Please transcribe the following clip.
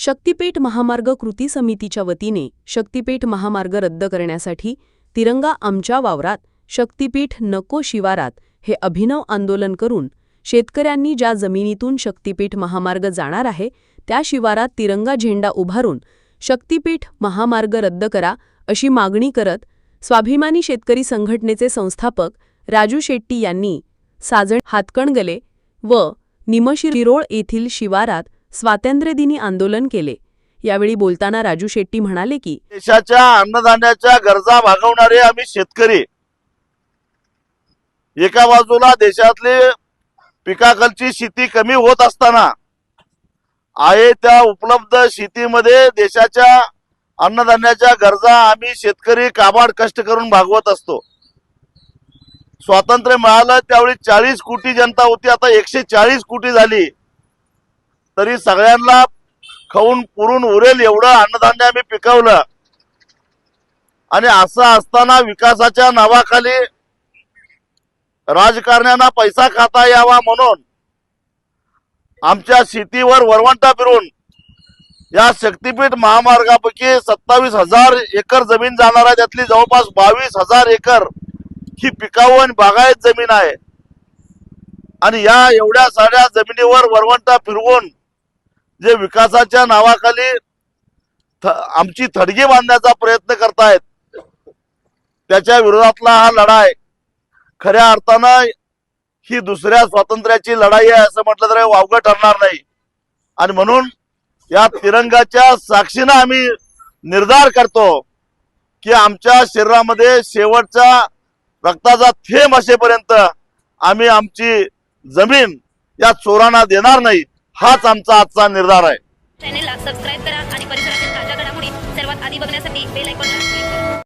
शक्तीपेठ महामार्ग कृती समितीच्या वतीने शक्तीपेठ महामार्ग रद्द करण्यासाठी तिरंगा आमच्या वावरात शक्तीपीठ नको शिवारात हे अभिनव आंदोलन करून शेतकऱ्यांनी ज्या जमिनीतून शक्तीपीठ महामार्ग जाणार आहे त्या शिवारात तिरंगा झेंडा उभारून शक्तीपीठ महामार्ग रद्द करा अशी मागणी करत स्वाभिमानी शेतकरी संघटनेचे संस्थापक राजू शेट्टी यांनी साजण हातकणगले व निमशिरोळ येथील शिवारात स्वातंत्र्यदिनी आंदोलन केले. यावेळी बोलताना राजू शेट्टी म्हणाले की देशाच्या अन्नधान्याच्या गरजा भागवणारे आम्ही शेतकरी. एका बाजूला देशातली पिकाकलची शेती कमी होत असताना आहे त्या उपलब्ध शेतीमध्ये देशाच्या अन्नधान्याच्या गरजा आम्ही शेतकरी काबाड कष्ट करून भागवत असतो. स्वातंत्र्य मिळालं त्यावेळी चाळीस कोटी जनता होती आता एकशे चाळीस कोटी झाली. तरी सगळ्यांना खाऊन पुरून उरेल एवढं अन्नधान्य आम्ही पिकवलं. आणि असं असताना विकासाच्या नावाखाली राजकारण्यांना पैसा खाता यावा म्हणून आमच्या शेतीवर वरवंटा फिरून या शक्तीपीठ महामार्गापैकी सत्तावीस हजार एकर जमीन जाणार आहे. त्यातली जवळपास बावीस हजार एकर ही पिकाऊ आणि बागायत जमीन आहे. आणि या एवढ्या साऱ्या जमिनीवर वरवंटा फिरवून जे विकासाच्या नावाखाली आमची थडगी बांधण्याचा प्रयत्न करतायत त्याच्या विरोधातला हा लढाई खऱ्या अर्थानं ही दुसऱ्या स्वातंत्र्याची लढाई आहे असं म्हटलं तर वावगं ठरणार नाही. आणि म्हणून या तिरंगाच्या साक्षीनं आम्ही निर्धार करतो की आमच्या शरीरामध्ये शेवटचा रक्ताचा थेंब असेपर्यंत आम्ही आमची जमीन या चोरांना देणार नाही. हाच आमचा आजचा निर्धार आहे. चॅनेलला सबस्क्राईब करा आणि परिसरातील ताज्या घडामोडी सर्वात आधी बघण्यासाठी बेल आयकॉनला क्लिक करा.